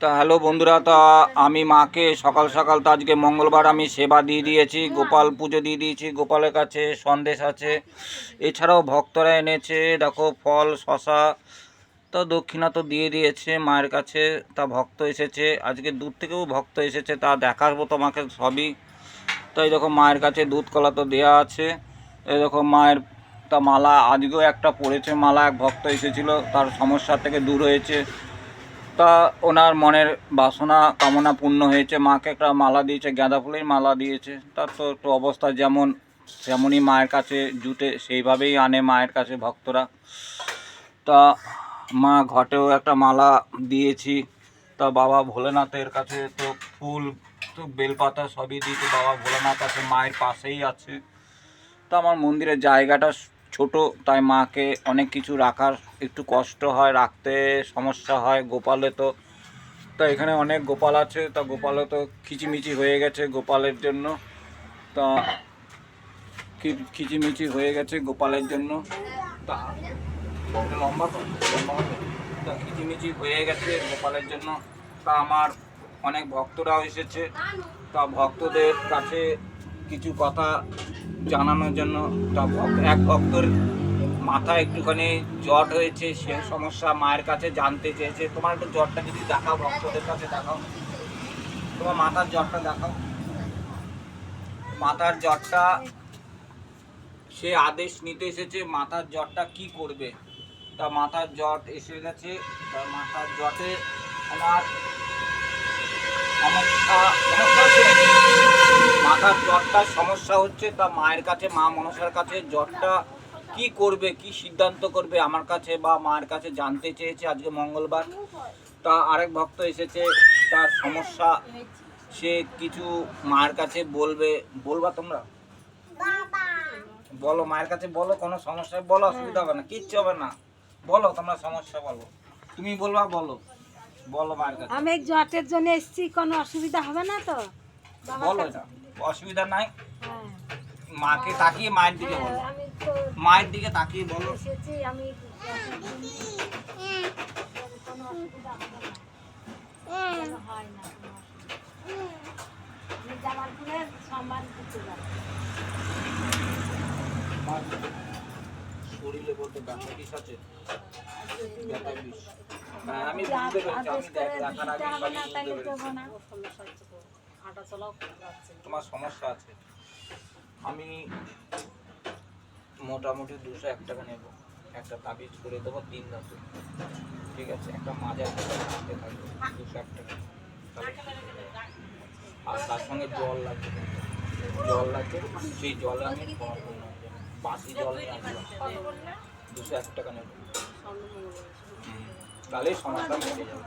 তা হ্যালো বন্ধুরা, তা আমি মাকে সকাল সকাল তো আজকে মঙ্গলবার আমি সেবা দিয়ে দিয়েছি, গোপাল পুজো দিয়ে দিয়েছি, গোপালের কাছে সন্দেশ আছে। এছাড়াও ভক্তরা এনেছে, দেখো ফল, শশা, তো দক্ষিণা তো দিয়ে দিয়েছে মায়ের কাছে, তা ভক্ত এসেছে। আজকে দূর থেকেও ভক্ত এসেছে, তা দেখাবো তোমাকে সবই। তো এই দেখো মায়ের কাছে দুধ কলা তো দেওয়া আছে, এই দেখো মায়ের তা মালা, আজকেও একটা পড়েছে মালা, এক ভক্ত এসেছিল, তার সমস্যা থেকে দূর হয়েছে। তা ওনার মনের বাসনা, কামনা পূর্ণ হয়েছে। মাকে একটা মালা দিয়েছে, গাঁদা ফুলের মালা দিয়েছে। তার তো একটু অবস্থা যেমন, তেমনই মায়ের কাছে জুটে, সেইভাবেই আনে মায়ের কাছে ভক্তরা। তা মা ঘটেও একটা মালা দিয়েছি। তা বাবা ভোলেনাথের কাছে তো ফুল, তো বেলপাতা সবই দিয়েছে। বাবা ভোলেনাথ আছে, মায়ের পাশেই আছে। তা আমার মন্দিরের জায়গাটা ছোট, তাই মাকে অনেক কিছু রাখার একটু কষ্ট হয়, রাখতে সমস্যা হয়, গোপালে তো, তা এখানে অনেক গোপাল আছে, তা গোপালে তো খিচিমিচি হয়ে গেছে গোপালের জন্য, তা খিচিমিচি হয়ে গেছে গোপালের জন্য, তা লম্বা তো তা খিচিমিচি হয়ে গেছে গোপালের জন্য, তা আমার অনেক ভক্তরাও এসেছে, তা ভক্তদের কাছে কিছু কথা জানানোর জন্য এক ভক্তর মাথা একটুখানি জট হয়েছে, সে সমস্যা মায়ের কাছে জানতে চেয়েছে। তোমার একটু জ্বরটা যদি দেখাও, ভক্তদের কাছে দেখাও। তোমার মাথার জ্বরটা দেখাও। মাথার জ্বরটা, সে আদেশ নিতে এসেছে, মাথার জ্বরটা কি করবে? তা মাথার জট এসে গেছে। তার মাথার জটে আমার সমস্যা নাকি? জ্বরটার সমস্যা হচ্ছে তা মায়ের কাছে মা মনসার কাছে জ্বরটা কি করবে কি সিদ্ধান্ত করবে আমার কাছে বা মায়ের কাছে জানতে চেয়েছে আজকে মঙ্গলবার। তা আরেক ভক্ত এসেছে তার সমস্যা সে কিছু মায়ের কাছে বলবে বলবা তোমরা? বলো মায়ের কাছে বলো কোনো সমস্যা বলো অসুবিধা হবে না কিচ্ছু হবে না। বলো তোমরা সমস্যা বলো। তুমি বলবা বলো। বলো মায়ের কাছে। আমি জটের জন্য এসেছি কোনো অসুবিধা হবে না তো? বলো এটা। অসুবিধা নাই। হ্যাঁ। মাকে তাকিয়ে মায়ের দিকে হ্যাঁ, বলো মায়ের দিকে তাকিয়ে বলো। আমি হয় শরীরে বলতে ব্যথা বিষ আছে? ব্যথা বিষ হ্যাঁ, আমি বুঝতে পেরেছি। আমি দেখ- দেখার আগে তোমার সমস্যা আছে। আমি মোটামুটি দুশো এক টাকা নেব। একটা তাবিজ করে দেবো তিন ধাতু ঠিক আছে? একটা মাজার থাকবে দুশো এক টাকা। আর তার সঙ্গে জল লাগবে জল লাগবে সেই জল আমি বাসি জল দুশো এক টাকা নেব। তাহলেই সমস্যা মিটে যাবে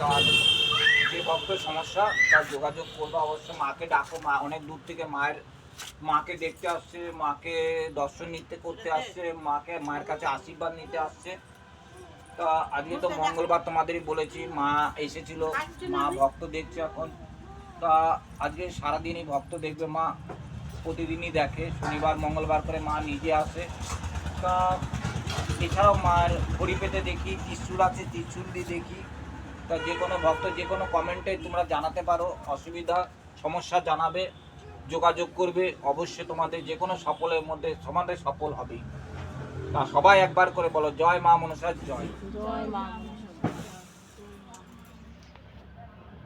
তার যে ভক্তের সমস্যা, তার যোগাযোগ করব অবশ্যই। মাকে ডাকো, মা অনেক দূর থেকে মায়ের, মাকে দেখতে আসছে, মাকে দর্শন নিতে করতে আসছে, মাকে মায়ের কাছে আশীর্বাদ নিতে আসছে। তা আজকে তো মঙ্গলবার তোমাদেরই বলেছি, মা এসেছিল, মা ভক্ত দেখছে এখন। তা আজকে সারাদিনই ভক্ত দেখবে মা, প্রতিদিনই দেখে, শনিবার, মঙ্গলবার করে মা নিজে আসে। তা এছাড়াও মায়ের ঘড়ি পেতে দেখি, ত্রিশুল আছে, ত্রিশুল দিয়ে দেখি। তা যে কোনো ভক্ত যে কোনো কমেন্টে তোমরা জানাতে পারো, অসুবিধা, সমস্যা জানাবে, যোগাযোগ করবে, অবশ্যই তোমাদের যে কোনো সফলের মধ্যে সমাধান সফল হবে তা সবাই একবার করে বলো, জয় মা মনসার জয় জয় মা।